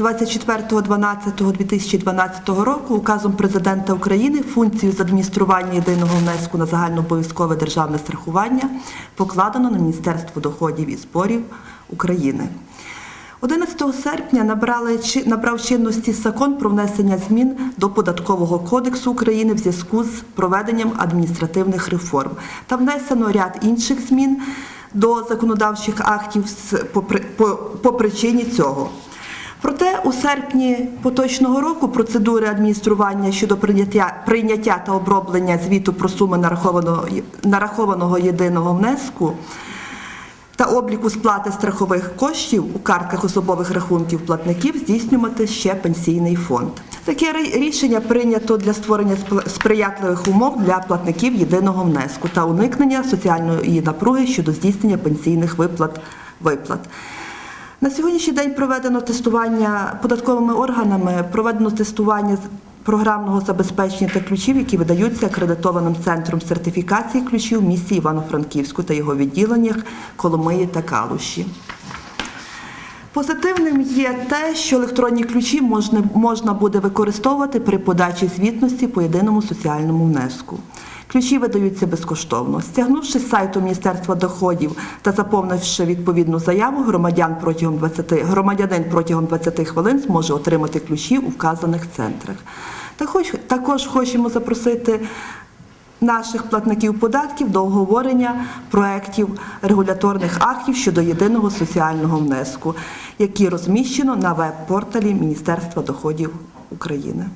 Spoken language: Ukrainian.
24.12.2012 року указом Президента України функцію з адміністрування єдиного внеску на загальнообов'язкове державне страхування покладено на Міністерство доходів і зборів України. 11 серпня набрали, набрав чинності закон про внесення змін до Податкового кодексу України в зв'язку з проведенням адміністративних реформ та внесено ряд інших змін до законодавчих актів по, по, по причині цього. Проте у серпні поточного року процедури адміністрування щодо прийняття, прийняття та оброблення звіту про суми нарахованого, нарахованого єдиного внеску та обліку сплати страхових коштів у картках особових рахунків платників здійснювати ще пенсійний фонд. Таке рішення прийнято для створення сприятливих умов для платників єдиного внеску та уникнення соціальної напруги щодо здійснення пенсійних виплат. виплат. На сьогоднішній день проведено тестування податковими органами, проведено тестування програмного забезпечення та ключів, які видаються акредитованим центром сертифікації ключів в місті Івано-Франківську та його відділеннях Коломиї та Калуші. Позитивним є те, що електронні ключі можна буде використовувати при подачі звітності по єдиному соціальному внеску. Ключі видаються безкоштовно. Стягнувши з сайту Міністерства доходів та заповнивши відповідну заяву, громадян протягом 20, громадянин протягом 20 хвилин зможе отримати ключі у вказаних центрах. Також, також хочемо запросити наших платників податків до обговорення проєктів регуляторних актів щодо єдиного соціального внеску, які розміщено на веб-порталі Міністерства доходів України.